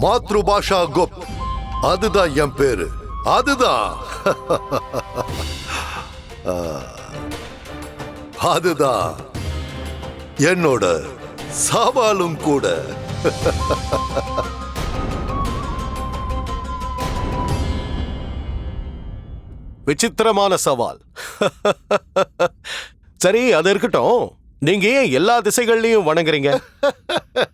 மாத்ருபாஷா குப் அதுதான் என் பேரு. அதுதான். அதுதான். என்னோட சவாலும் கூட. விசித்திரமான சவால். சரி அது இருக்கட்டும். நீங்க ஏன் எல்லா திசைகள்லயும் வணங்குறீங்க?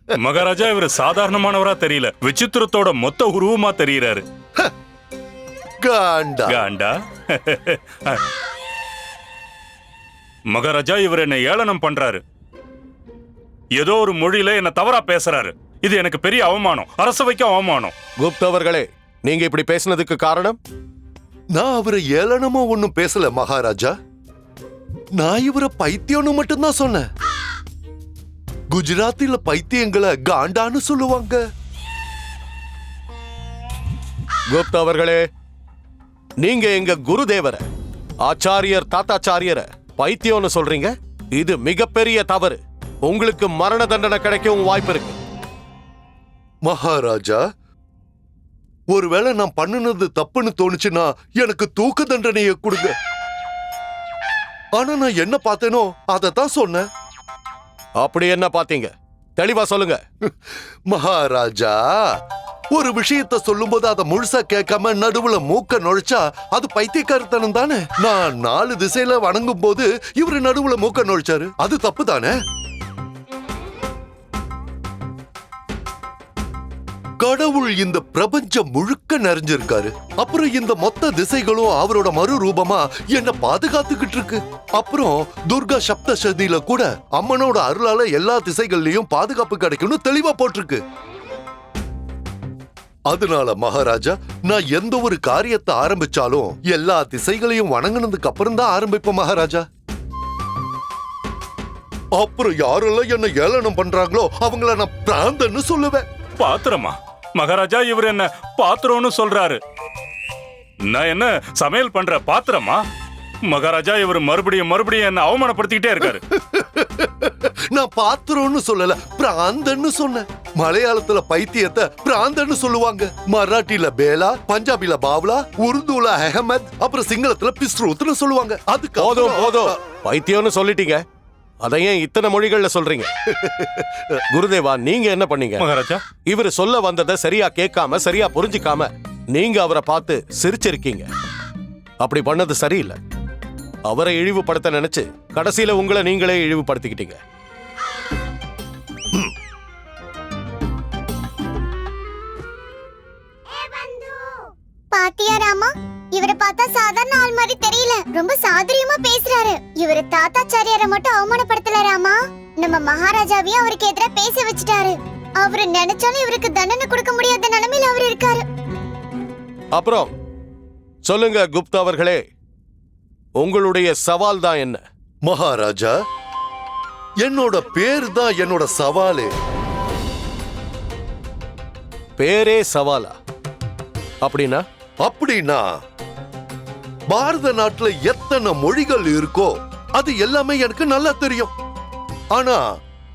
மகாராஜா இவர் சாதாரணமானவரா தெரியல. விசித்திரத்தோட மொத்த உருவமா தெரியறாரு. காண்டா. காண்டா? மகாராஜா இவர் என்ன ஏளனம் பண்றாரு. ஏதோ ஒரு மொழியில என்ன தவறா பேசுறாரு. இது எனக்கு பெரிய அவமானம். அரசவைக்கு அவமானம். குப்த் அவர்களே நீங்க இப்படி பேசினதுக்கு காரணம்? நான் அவரை ஏளனமா ஒண்ணும் பேசல மகாராஜா. நான் இவரை பைத்தியம்னு மட்டும்தான் சொன்னேன். குஜராத்தில பைத்தியங்களை காண்டான்னு சொல்லுவாங்க. குப்த் அவர்களே நீங்க எங்க குருதேவரை ஆச்சாரியர் தாத்தாச்சாரியரை பைத்தியம்னு சொல்றீங்க? இது மிகப்பெரிய தவறு. உங்களுக்கு மரண தண்டனை கிடைக்கவும் வாய்ப்பு இருக்கு. மகாராஜா ஒருவேளை நான் பண்ணுனது தப்புன்னு தோணுச்சுன்னா எனக்கு தூக்கு தண்டனையை கொடுங்க. ஆனா நான் என்ன பார்த்தேனோ அதை தான் சொன்னேன். அப்படி என்ன பாத்தீங்க தெளிவா சொல்லுங்க. மகாராஜா ஒரு விஷயத்த சொல்லும்போது அதை முழுசா கேட்காம நடுவுல மூக்க நுழைச்சா அது பைத்தியக்காரத்தனம் தானே? நான் நாலு திசையில வணங்கும் போது இவரு நடுவுல மூக்க நுழைச்சாரு. அது தப்பு தானே? கடவுள் இந்த பிரபஞ்சம் முழுக்க நிறைஞ்சிருக்காரு. அப்புறம் இந்த மொத்த திசைகளும் அவரோட மறு ரூபமா என்ன பாதுகாத்துக்கிட்டு இருக்கு. அப்புறம் துர்கா சப்தசதியில கூட அம்மனோட அருளால எல்லா திசைகள்லயும் பாதுகாப்பு கிடைக்கும்னு தெளிவா போட்டிருக்கு. அதனால மகாராஜா நான் எந்த ஒரு காரியத்தை ஆரம்பிச்சாலும் எல்லா திசைகளையும் வணங்கினதுக்கு அப்புறம் தான் ஆரம்பிப்பேன் மகாராஜா. அப்புறம் யாரெல்லாம் என்ன ஏளனம் பண்றாங்களோ அவங்கள நான் பிராந்தன்னு சொல்லுவேன். பாத்திரமா? மகாராஜா இவர் என்ன பாத்திரம்னு சொல்றாரு. நான் என்ன சமையல் பண்ற பாத்திரமா? மகாராஜா இவர் மறுபடியும் மறுபடியும் என்ன அவமானப்படுத்திக்கிட்டே இருக்காரு. நான் பாத்திரம்னு சொல்லல பிராந்தன்னு சொன்னேன். மலையாளத்துல பைத்தியத்தை பிராந்தன்னு சொல்லுவாங்க. மராட்டில பேலா பஞ்சாபில பாவ்லா உருதுல அஹமத் அப்புறம் சிங்களத்துல பிஸ்ரூத்னு சொல்லுவாங்க. அதுக்கு போதும் போதும். பைத்தியம்னு சொல்லிட்டீங்க. அதை ஏன் இத்தனை மொழிகள்ல சொல்றீங்க. குருதேவா நீங்க என்ன பண்ணீங்க? மகாராஜா. இவர் சொல்ல வந்ததை சரியா கேட்காம சரியா புரிஞ்சுக்காம நீங்க அவரை பார்த்து சிரிச்சிருக்கீங்க. அப்படி பண்ணது சரியில்லை. அவரை இழிவுபடுத்த நினைச்சு கடைசியில உங்களை நீங்களே இழிவுபடுத்திக்கிட்டீங்க. பாத்தியா ராமா? இவரை பார்த்தா சாதாரண ஆள் மாதிரி தெரியல. ரொம்ப சாதுரியமா பேசுறாரு. இவரு தாத்தாச்சாரியாரை மட்டும் அவமானப்படுத்தல ராமா. நம்ம மகாராஜாவையும் அவருக்கு எதிரா பேச வச்சுட்டாரு. அவரு நினைச்சாலும் இவருக்கு தண்டனை கொடுக்க முடியாத நிலைமையில அவர் இருக்காரு. அப்புறம் சொல்லுங்க குப்தா அவர்களே. உங்களுடைய சவால் தான் என்ன? மகாராஜா என்னோட பேர் தான் என்னோட சவாலு. பேரே சவாலா? அப்படின்னா? அப்படின்னா பாரத நாட்டுல எத்தனை மொழிகள் இருக்கோ அது எல்லாமே எனக்கு நல்லா தெரியும். ஆனா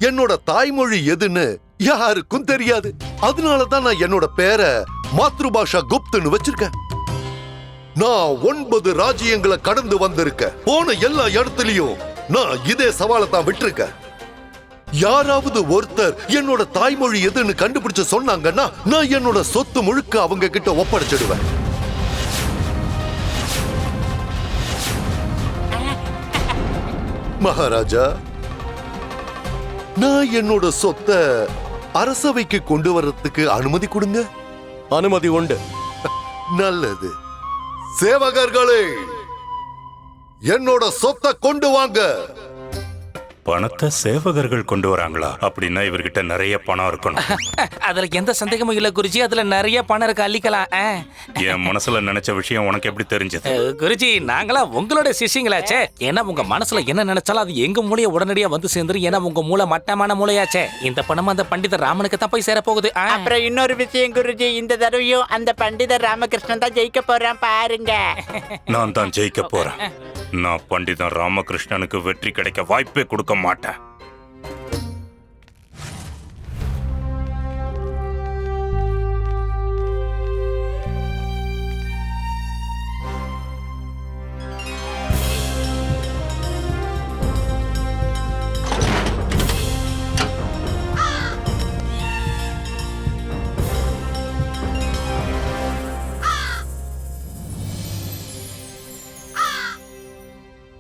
என்னோட தாய்மொழி எதுன்னு யாருக்கும் தெரியாது. அதனாலதான் நான் என்னோட பேரை மாத்ருபாஷா குப்துன்னு வச்சிருக்கேன். நான் ஒன்பது ராஜ்யங்களை கடந்து வந்திருக்கேன். போன எல்லா இடத்துலயும் நான் இதே சவாலை தான் விட்டிருக்கேன். யாராவது ஒருத்தர் என்னோட தாய்மொழி எதுன்னு கண்டுபிடிச்சு சொன்னாங்கன்னா நான் என்னோட சொத்து முழுக்க அவங்க கிட்ட ஒப்படைச்சிடுவேன். மகாராஜா நான் என்னோட சொத்தை அரசவைக்கு கொண்டு வர்றதுக்கு அனுமதி கொடுங்க. அனுமதி உண்டு. நல்லது. சேவகர்களே என்னோட சொத்தை கொண்டு வாங்க. பணத்தை சேவகர்கள் கொண்டு வராங்களா? அப்படின்னா இவர்கிட்ட நிறைய பணம் இருக்கணும். அதுல எந்த சந்தேகமும் இல்ல குருஜி. அதுல நிறைய பணம் இருக்கு அள்ளிக்கலாம். ஆ. என் மனசுல நினைச்ச விஷயம் உனக்கு எப்படி தெரிஞ்சது? அஹ், குருஜி நாங்களா உங்களோட சிஷ்யங்களாச்சே. ஏன்னா உங்க மனசுல என்ன நினைச்சாலும் அது எங்க மூலைய உடனடியா வந்து சேர்ந்துரும் ஏன்னா உங்க மூளை மட்டமான மூளையாச்சே. இந்த பணம் அந்த பண்டிதர் ராமனுக்கு தான் போய் சேர போகுது ஆ. அப்புறம் இன்னொரு விஷயம் குருஜி இந்த தடவையும் அந்த பண்டிதர் ராமகிருஷ்ணன் தான் ஜெயிக்க போறான் பாருங்க. நான் தான் ஜெயிக்க போறேன். நான் பண்டிதன் ராமகிருஷ்ணனுக்கு வெற்றி கிடைக்க வாய்ப்பே கொடுக்க மாட்டா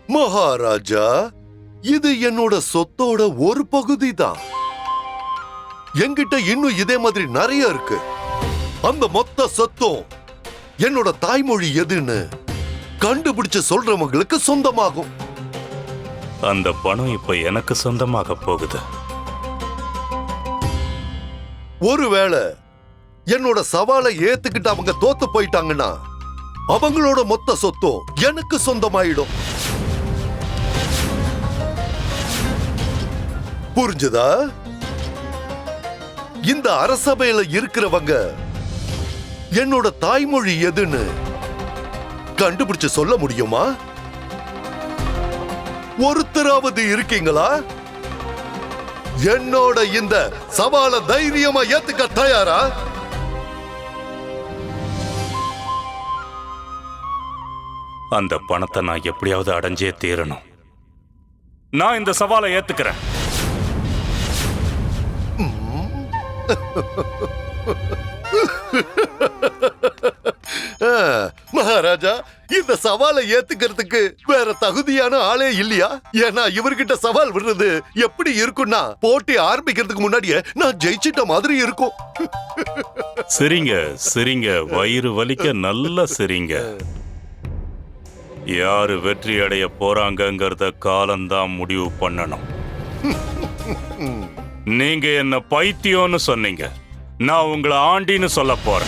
महाराजा இது என்னோட சொத்தோட ஒரு பகுதி தான் என்கிட்ட இன்னும் இதே மாதிரி நிறைய இருக்கு. அந்த மொத்த சொத்தும் என்னோட தாய்மொழி எதுன்னு கண்டுபிடிச்சு சொல்றவங்களுக்கு சொந்தமாகும். அந்த பணம் இப்ப எனக்கு சொந்தமாக போகுது. ஒருவேளை என்னோட சவாலை ஏத்துக்கிட்டு அவங்க தோத்து போயிட்டாங்கன்னா அவங்களோட மொத்த சொத்தும் எனக்கு சொந்தமாயிடும். புரிஞ்சுதா? இந்த அரசபையில இருக்கிறவங்க என்னோட தாய்மொழி எதுன்னு கண்டுபிடிச்சு சொல்ல முடியுமா? ஒருத்தராவது இருக்கீங்களா? என்னோட இந்த சவாலை தைரியமா ஏத்துக்க தயாரா? அந்த பணத்தை நான் எப்படியாவது அடைஞ்சே தீரணும். நான் இந்த சவாலை ஏத்துக்கிறேன். மகாராஜா இந்த சவாலை ஏத்துக்கிறதுக்கு வேற தகுதியான ஆளே இல்லையா? ஏன்னா இவர்கிட்ட சவால் விடுறது எப்படி இருக்கும்னா போட்டி ஆரம்பிக்கிறதுக்கு முன்னாடியே நான் ஜெயிச்சிட்ட மாதிரி இருக்கும். சிரிங்க சிரிங்க. வயிறு வலிக்க நல்லா சிரிங்க. யாரு வெற்றி அடைய போறாங்கங்கறத காலம்தான் முடிவு பண்ணணும். நீங்க என்ன பைத்தியம்னு சொன்னீங்க. நான் உங்களை ஆண்டின்னு சொல்ல போறேன்.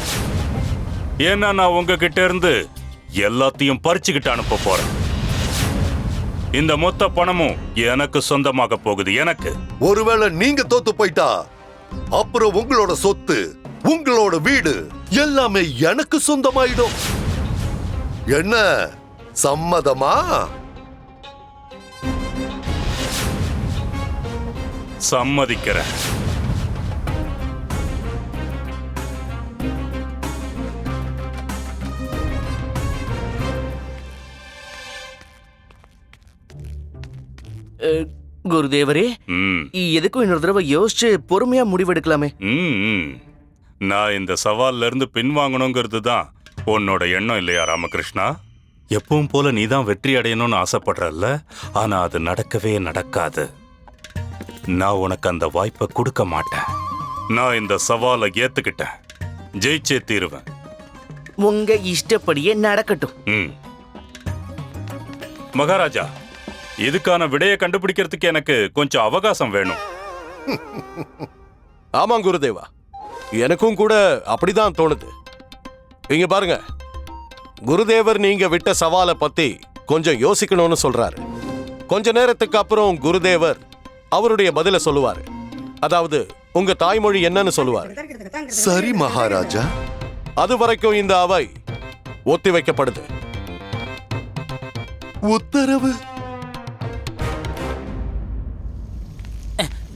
ஏன்னா நான் உங்ககிட்ட இருந்து எல்லாத்தையும் பறிச்சுக்கிட்டு அனுப்ப போறேன். இந்த மொத்த பணமும் எனக்கு சொந்தமாக போகுது. எனக்கு. ஒருவேளை நீங்க தோத்து போயிட்டா அப்புறம் உங்களோட சொத்து உங்களோட வீடு எல்லாமே எனக்கு சொந்தமாயிடும். என்ன? சம்மதமா? சம்மதிக்கிறேன். குருதேவரே எதுக்கும் இன்னொரு தடவை யோசிச்சு பொறுமையா முடிவெடுக்கலாமே. நான் இந்த சவால்ல இருந்து பின்வாங்கணுங்கிறது தான் உன்னோட எண்ணம் இல்லையா ராமகிருஷ்ணா? எப்பவும் போல நீ தான் வெற்றி அடையணும்னு ஆசைப்படுறல்ல ஆனா அது நடக்கவே நடக்காது. நான் உனக்கு அந்த வாய்ப்பை கொடுக்க மாட்டேன். நான் இந்த சவாலை ஏத்துக்கிட்டேன். ஜெயிச்சே தீருவேன். உங்க இஷ்டப்படியே நடக்கட்டும். ம். மகாராஜா இதுக்கான விடையை கண்டுபிடிக்கிறதுக்கு எனக்கு கொஞ்சம் அவகாசம் வேணும். ஆமாம் குருதேவா. எனக்கும் கூட அப்படிதான் தோணுது. இங்க பாருங்க. குருதேவர் நீங்க விட்ட சவாலை பத்தி கொஞ்சம் யோசிக்கணும்னு சொல்றாரு. கொஞ்ச நேரத்துக்கு அப்புறம் குருதேவர் அவருடைய பதில சொல்லுவாரு. அதாவது உங்க தாய்மொழி என்னன்னு சொல்லுவாரு. சரி மகாராஜா. அது வரைக்கும் இந்த அவை ஒத்தி வைக்கப்படுது. உத்தரவு.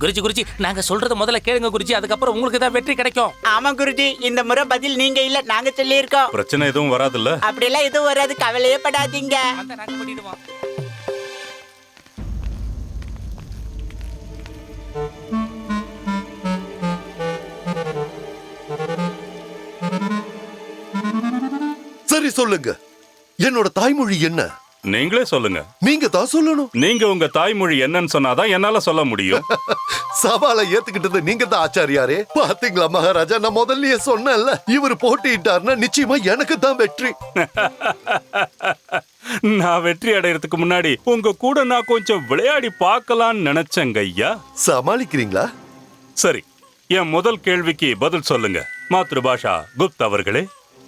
குருஜி குருஜி நாங்க சொல்றத முதல்ல கேளுங்க குருஜி அதுக்கப்புறம் உங்களுக்கு தான் வெற்றி கிடைக்கும். ஆமா குருஜி இந்த முறை பதில் நீங்க இல்ல நாங்க சொல்லியிருக்கோம். பிரச்சனை எதுவும் வராதுல்ல? அப்படியெல்லாம் எதுவும் வராது கவலையே படாதீங்க. சரி சொல்லுங்க. என்னோட தாய்மொழி என்ன? நீங்களே சொல்லுங்க. நீங்க தான் சொல்லணும். நீங்க உங்க தாய்மொழி என்னன்னு சொன்னாதான் என்னால சொல்ல முடியும். சவாலை ஏத்துக்கிட்டது நீங்க தான் ஆச்சாரியாரே. பாத்தீங்களா மகாராஜா? நான் முதல்லயே சொன்னேன்ல. இவர் போட்டியிட்டாருன்னா நிச்சயமா எனக்கு தான் வெற்றி. நான் வெற்றி அடையறதுக்கு முன்னாடி உங்க கூட நான் கொஞ்சம் விளையாடி பார்க்கலாம்னு நினைச்சேங்க ஐயா. சமாளிக்கிறீங்களா? சரி என் முதல் கேள்விக்கு பதில் சொல்லுங்க. மாத்ருபாஷா குப்த் அவர்களே.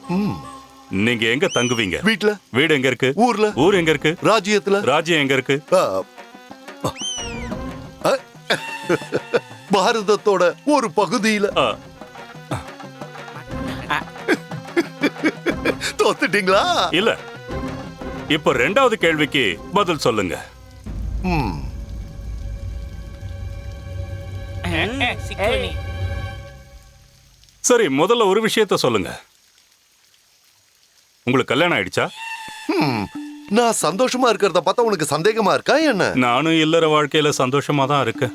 ம், நீங்க எங்க தங்குவீங்க? வீட்ல. வீடு எங்க இருக்கு? ஊர்ல. ஊர் எங்க இருக்கு? ராஜ்யத்துல. ராஜ்யம் எங்க இருக்கு? பாரதத்தோட ஒரு பகுதியில. தோத்துட்டீங்களா? இல்ல. இப்ப ரெண்டாவது கேள்விக்கு பதில் சொல்லுங்க. சரி முதல்ல ஒரு விஷயத்த சொல்லுங்க. உங்களுக்கு கல்யாணம் ஆயிடுச்சா. நான் சந்தோஷமா இருக்கிறத பார்த்தா உனக்கு சந்தேகமா இருக்கா என்ன? நானும் இல்லற வாழ்க்கையில சந்தோஷமா தான் இருக்கேன்.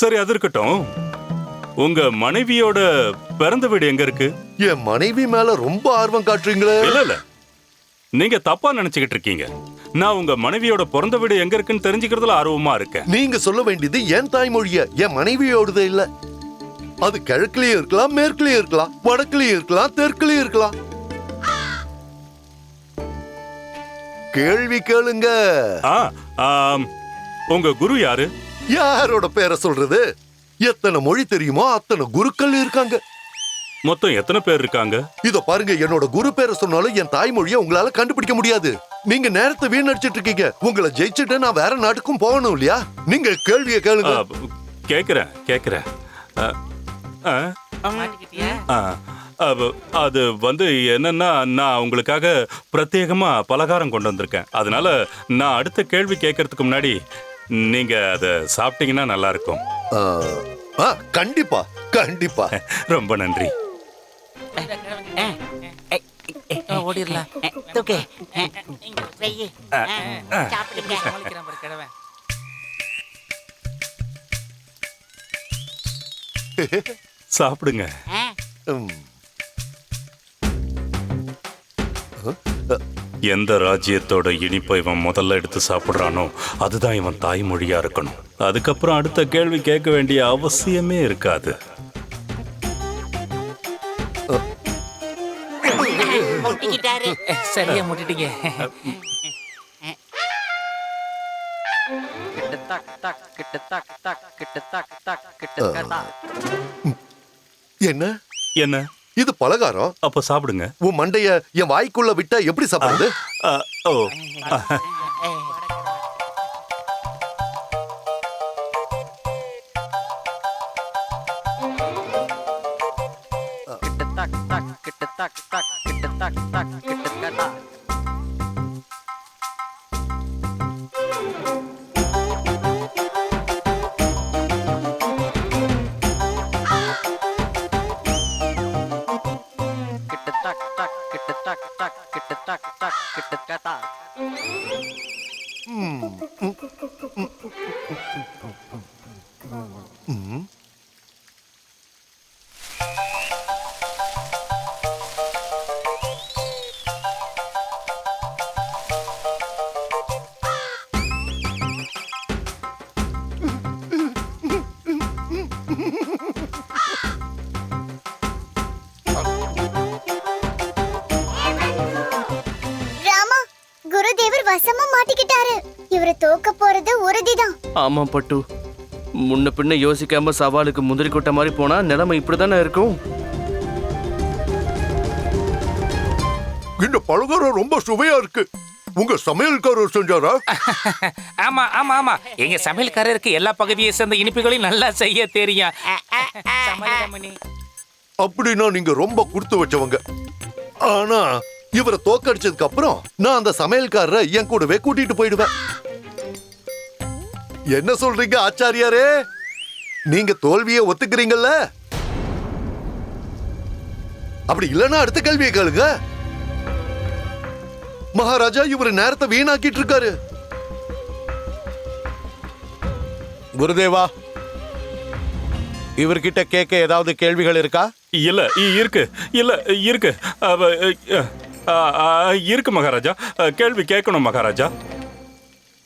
சரி அது இருக்கட்டும். உங்க மனைவியோட பிறந்த வீடு எங்க இருக்கு? என் மனைவி மேல ரொம்ப ஆர்வம் காட்டுறீங்களே. இல்ல இல்ல. நீங்க தப்பா நினைச்சுக்கிட்டு இருக்கீங்க. நான் உங்க மனைவியோட பிறந்த வீடு எங்க இருக்குன்னு தெரிஞ்சுக்கிறதுல ஆர்வமா இருக்கேன். நீங்க சொல்ல வேண்டியது என் தாய்மொழிய என் மனைவியோடது இல்ல. அது கிழக்குலயும் இருக்கலாம் மேற்குலயும் இருக்கலாம் வடக்குலயும் இருக்கலாம் தெற்குலயும் இருக்கலாம். கேள்வி கேளுங்க. ஆ, ஆம், உங்க குரு யாரு? யாரோட பேரை சொல்றது? எத்தனை மொழி தெரியுமோ அத்தனை குருக்கள் இருக்காங்க. மொத்தம் எத்தனை பேர் இருக்காங்க? இதோ பாருங்க என்னோட குரு பேரை சொன்னாலும் என் தாய்மொழியை உங்களால கண்டுபிடிக்க முடியாது. நீங்க நேரத்தை வீணடிச்சிட்டு இருக்கீங்க. உங்களை ஜெயிச்சுட்டு நான் வேற நாட்டுக்கும் போகணும் இல்லையா? நீங்க கேள்வியை ஆ, கேளுங்க கேக்குறேன் கேக்குறேன். ஆ, ஆ, ஆ, அது- அது வந்து என்னன்னா நான் உங்களுக்காக பிரத்யேகமா பலகாரம் கொண்டு வந்திருக்கேன். அதனால நான் அடுத்த கேள்வி கேட்கறதுக்கு முன்னாடி நீங்க அதை சாப்பிட்டீங்கன்னா நல்லா இருக்கும் ஆ, கண்டிப்பா கண்டிப்பா. ரொம்ப நன்றி. ஓடிடலாம். சாப்பிடுங்க. எந்த ராஜ்யத்தோட இனிப்பை இவன் முதல்ல எடுத்து சாப்பிடுறானோ அதுதான் இவன் தாய்மொழியா இருக்கணும். அதுக்கப்புறம் அடுத்த கேள்வி கேட்க வேண்டிய அவசியமே இருக்காது. சரியா முட்டிட்டீங்க. என்ன? என்ன? இது பலகாரம். அப்ப சாப்பிடுங்க. உன் மண்டைய என் வாய்க்குள்ள விட்டா எப்படி சாப்பிடுறது? ஓ. வசமா மாட்டிக்கிட்டாரு. இவரை தோக்க போறது உறுதிதான். ஆமா பட்டு. முன்ன பின்ன யோசிக்காம சவாலுக்கு முந்திரி கொட்ட மாதிரி போனா நிலைமை இப்படிதானே இருக்கும்? இந்த பலகாரம் ரொம்ப சுவையா இருக்கு. உங்க சமையல்காரர் செஞ்சாரா? ஆமா ஆமா ஆமா. எங்க சமையல்காரருக்கு எல்லா பகுதியை சேர்ந்த இனிப்புகளையும் நல்லா செய்ய தெரியும். அப்படின்னா நீங்க ரொம்ப கொடுத்து வச்சவங்க. ஆனா இவரை தோக்கடிச்சதுக்கு அப்புறம் நான் அந்த சமையல்காரரை என் கூடவே கூட்டிட்டு போயிடுவேன். என்ன சொல்றீங்க ஆச்சாரியாரே? நீங்க தோல்வியை ஒத்துக்கிறீங்கல்ல? அப்படி இல்லைன்னா அடுத்த கேள்வியை கேளுங்க. மகாராஜா இவர் நேரத்தை வீணாக்கிட்டு இருக்காரு. குருதேவா இவர்கிட்ட கேட்க ஏதாவது கேள்விகள் இருக்கா? இல்ல இ- இருக்கு. இல்ல இருக்கு. அவ, இருக்கு மகாராஜா. கேள்வி கேட்கணும் மகாராஜா.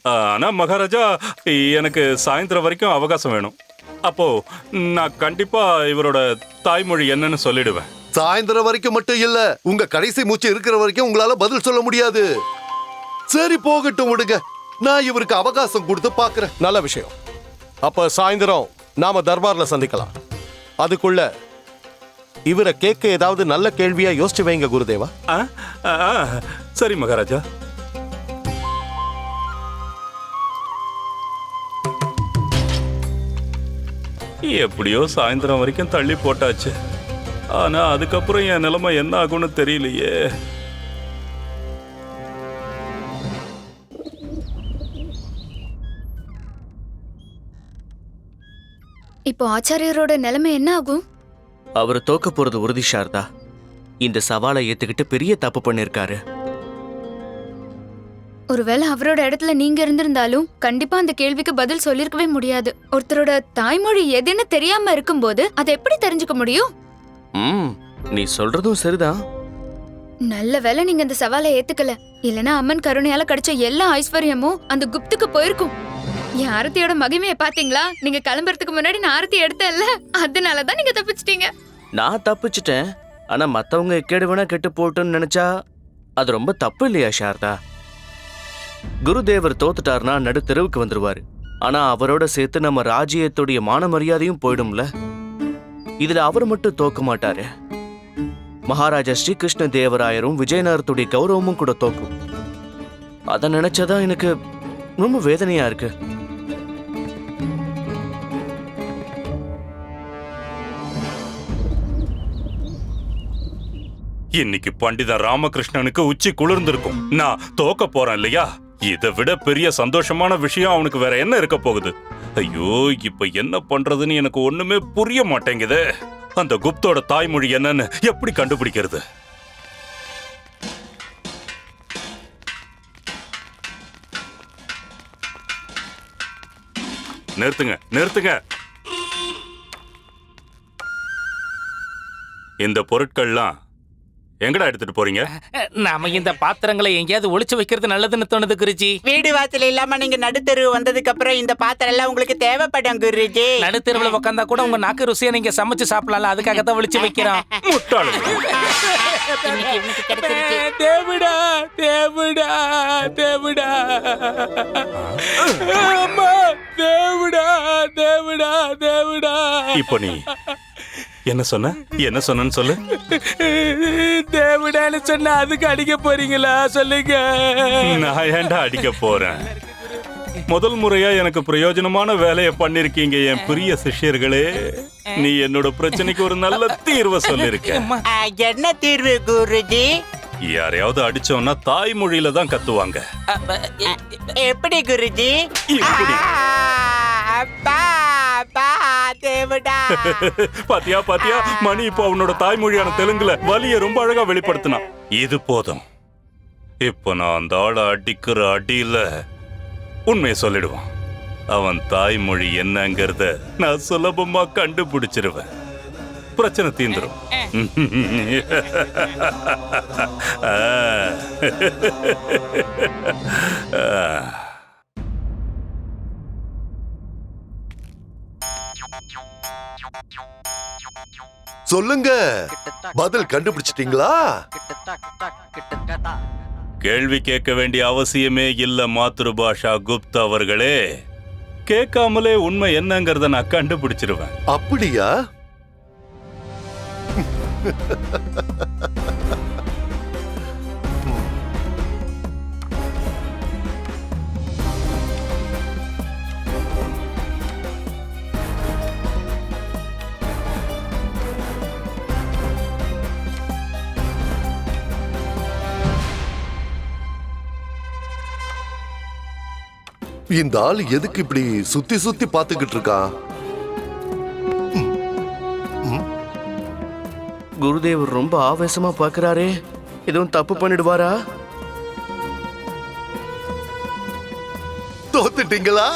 அ, ஆனா மகாராஜா எனக்கு சாயந்தரம் வரைக்கும் அவகாசம் வேணும். அப்போ நான் கண்டிப்பா இவரோட தாய்மொழி என்னன்னு சொல்லிடுவேன். சாயந்தரம் வரைக்கும் மட்டும் இல்ல உங்க கடைசி மூச்சு இருக்கிற வரைக்கும் உங்களால பதில் சொல்ல முடியாது. சரி போகட்டும் விடுங்க. நான் இவருக்கு அவகாசம் கொடுத்து பாக்குறேன். நல்ல விஷயம். அப்ப சாயந்தரம் நாம தர்பார்ல சந்திக்கலாம். அதுக்குள்ள இவரை கேட்க ஏதாவது நல்ல கேள்வியா யோசிச்சு வைங்க குருதேவா. ஆ? ஆ, ஆ, சரி மகாராஜா. எப்படியோ சாயந்தரம் வரைக்கும் தள்ளி போட்டாச்சு. ஆனா அதுக்கப்புறம் என் நிலைமை என்ன ஆகும்னு தெரியலையே. இப்போ ஆச்சாரியரோட நிலைமை என்ன ஆகும்? அவர் தோக்க போறது உறுதி சாரதா. இந்த சவாலை ஏத்துக்கிட்டு பெரிய தப்பு பண்ணிருக்காரு. ஒருவேளை அவரோட இடத்துல நீங்க இருந்திருந்தாலும் கண்டிப்பா அந்த கேள்விக்கு பதில் சொல்லிருக்கவே முடியாது. ஒருத்தரோட தாய்மொழி எதுன்னு தெரியாம இருக்கும்போது அதை எப்படி தெரிஞ்சுக்க முடியும்? ம் நீ சொல்றதும் சரிதான். நல்ல வேளை நீங்க அந்த சவாலை ஏத்துக்கல. இல்லனா அம்மன் கருணையால கிடைச்ச எல்லா ஐஸ்வர்யமும் அந்த குப்துக்கு போயிருக்கும். என் ஆரத்தியோட மகிமையை பாத்தீங்களா நீங்க கிளம்புறதுக்கு முன்னாடி நான் ஆரத்தி எடுத்தேன்ல. அதனாலதான் நீங்க தப்பிச்சிட்டீங்க. நான் தப்பிச்சிட்டேன். ஆனா மத்தவங்க எக்கேடு வேணா கெட்டு போட்டுன்னு நினைச்சா அது ரொம்ப தப்பு இல்லையா சாரதா? குருதேவர் தோத்துட்டார்னா நடு தெருவுக்கு வந்துருவாரு. ஆனா அவரோட சேர்த்து நம்ம ராஜ்யத்துடைய மான மரியாதையும் போயிடும்ல? இதுல அவர் மட்டும் தோக்க மாட்டாரு. மகாராஜா ஸ்ரீகிருஷ்ண தேவராயரும் விஜயநகரத்துடைய கௌரவமும் கூட தோக்கும். அதை நினைச்சதான் எனக்கு ரொம்ப வேதனையா இருக்கு. இன்னைக்கு பண்டித ராமகிருஷ்ணனுக்கு உச்சி குளிர்ந்திருக்கும். நான் தோக்க போறேன் இல்லையா? இதை விட பெரிய சந்தோஷமான விஷயம் அவனுக்கு வேற என்ன இருக்க போகுது? ஐயோ இப்ப என்ன பண்றதுன்னு எனக்கு ஒண்ணுமே புரிய மாட்டேங்குது. அந்த குப்தோட தாய்மொழி என்னன்னு எப்படி கண்டுபிடிக்கிறது? நிறுத்துங்க நிறுத்துங்க. இந்த பொருட்கள்லாம் எங்கடா எடுத்துட்டு போறீங்க? நாம இந்த பாத்திரங்களை எங்கேயாவது ஒளிச்சு வைக்கிறது நல்லதுன்னு தோணுது குருஜி. வீடு வாசல் இல்லாம நீங்க நடுத்தெரு வந்ததுக்கு அப்புறம் இந்த பாத்திரம் எல்லாம் உங்களுக்கு தேவைப்படும் குருஜி. நடுத்தெருவுல உட்காந்தா கூட உங்க நாக்கு ருசியை நீங்க சமைச்சு சாப்பிடலாம் அதுக்காக தான் ஒளிச்சு வைக்கிறோம். கிடைச்சிருச்சு. தேவிடா தேவிடா தேவிடா. அம்மா தேவிடா தேவிடா தேவிடா. இப்போ நீ என்ன சொன்ன? என்ன சொன்னன்னு சொல்லு. தேவிடான்னு சொன்னா அதுக்கு அடிக்க போறீங்களா? சொல்லுங்க. நான் ஏன்டா அடிக்க போறேன்? முதல் முறையா எனக்கு பிரயோஜனமான வேலையை பண்ணிருக்கீங்க என் பிரிய சிஷ்யர்களே. நீ என்னோட பிரச்சனைக்கு ஒரு நல்ல தீர்வை சொல்லிருக்க. என்ன தீர்வு குருஜி? யாரையாவது அடிச்சோம்னா தாய்மொழியில தான் கத்துவாங்க. எப்படி குருஜி? அப்பா, அப்பா, தேவடா. பாத்தியா பாத்தியா? மணி இப்போ அவனோட தாய்மொழியான தெலுங்குல வலிய ரொம்ப அழகா வெளிப்படுத்தினான் இது போதும். இப்போ நான் அந்த ஆளை அடிக்கிற அடியில உண்மையை சொல்லிடுவான். அவன் தாய்மொழி என்னங்கறத நான் சுலபமா கண்டுபிடிச்சிருவேன். பிரச்சனை தீந்துரும். ஆ. சொல்லுங்க. பதில் கண்டுபிடிச்சிட்டீங்களா? கேள்வி கேட்க வேண்டிய அவசியமே இல்ல மாத்ருபாஷா குப்தா அவர்களே. கேட்காமலே உண்மை என்னங்கறத நான் கண்டுபிடிச்சிருவேன். அப்படியா? இந்த ஆள் எதுக்கு இப்படி சுத்தி சுத்தி பாத்துக்கிட்டு இருக்கான் குருதேவர் ரொம்ப ஆவேசமா பாக்குறாரே எதுவும் தப்பு பண்ணிடுவாரா தோத்துட்டீங்களா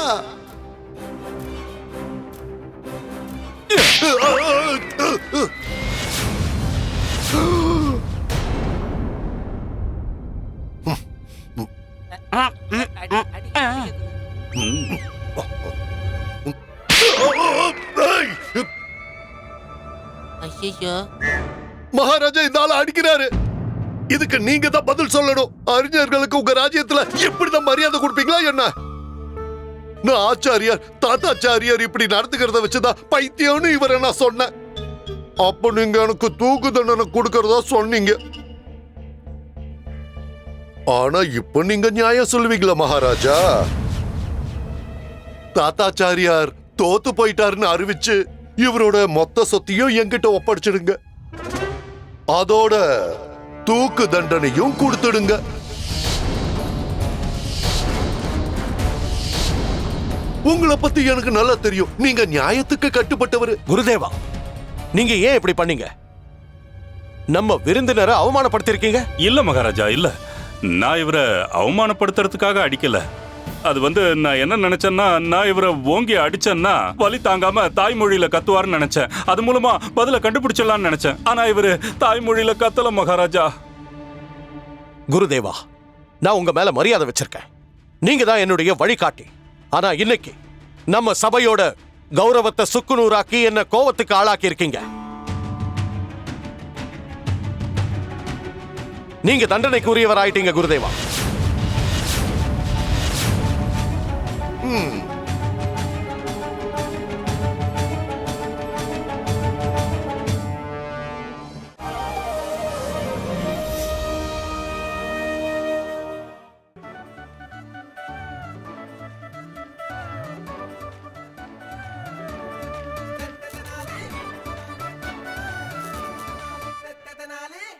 ம். ஐயோ மகாராஜா இந்த ஆள அடிக்கிறாரு. இதுக்கு நீங்க தான் பதில் சொல்லணும். அறிஞர்களுக்கு உங்க ராஜ்யத்துல எப்படிதான் மரியாதை கொடுப்பீங்களா என்ன? நான் ஆச்சாரியார் தாத்தாச்சாரியார் இப்படி நடத்துக்கிறத வச்சுதான் பைத்தியம்னு இவரை நான் சொன்னேன். அப்ப நீங்க எனக்கு தூக்கு தண்டனை கொடுக்கறதா சொன்னீங்க. ஆனா இப்ப நீங்க நியாயம் சொல்லுவீங்களா மகாராஜா? தாத்தாச்சாரியார் தோத்து போயிட்டாருன்னு அறிவிச்சு இவரோட மொத்த சொத்தையும் என்கிட்ட ஒப்படைச்சிடுங்க. அதோட தூக்கு தண்டனையும் கொடுத்துடுங்க. உங்களை பத்தி எனக்கு நல்லா தெரியும். நீங்க நியாயத்துக்கு கட்டுப்பட்டவர். குருதேவா நீங்க ஏன் இப்படி பண்ணீங்க? நம்ம விருந்தினரை அவமானப்படுத்திருக்கீங்க இல்ல மகாராஜா இல்ல. நான் இவரை அவமானப்படுத்துறதுக்காக அடிக்கல. அது வந்து நான் என்ன நினைச்சேன்னா நான் இவரை ஓங்கி அடிச்சேன்னா வலி தாங்காம தாய்மொழியில கத்துவாருன்னு நினைச்சேன். அது மூலமா பதில கண்டுபிடிச்சிடலாம்னு நினைச்சேன். ஆனா இவரு தாய்மொழியில கத்தல மகாராஜா. குருதேவா நான் உங்க மேல மரியாதை வச்சிருக்கேன். நீங்க தான் என்னுடைய வழிகாட்டி. ஆனா இன்னைக்கு நம்ம சபையோட கௌரவத்தை சுக்குநூறாக்கி என்ன கோவத்துக்கு ஆளாக்கி இருக்கீங்க? நீங்க தண்டனைக்கு உரியவர் ஆயிட்டீங்க குருதேவா. ம்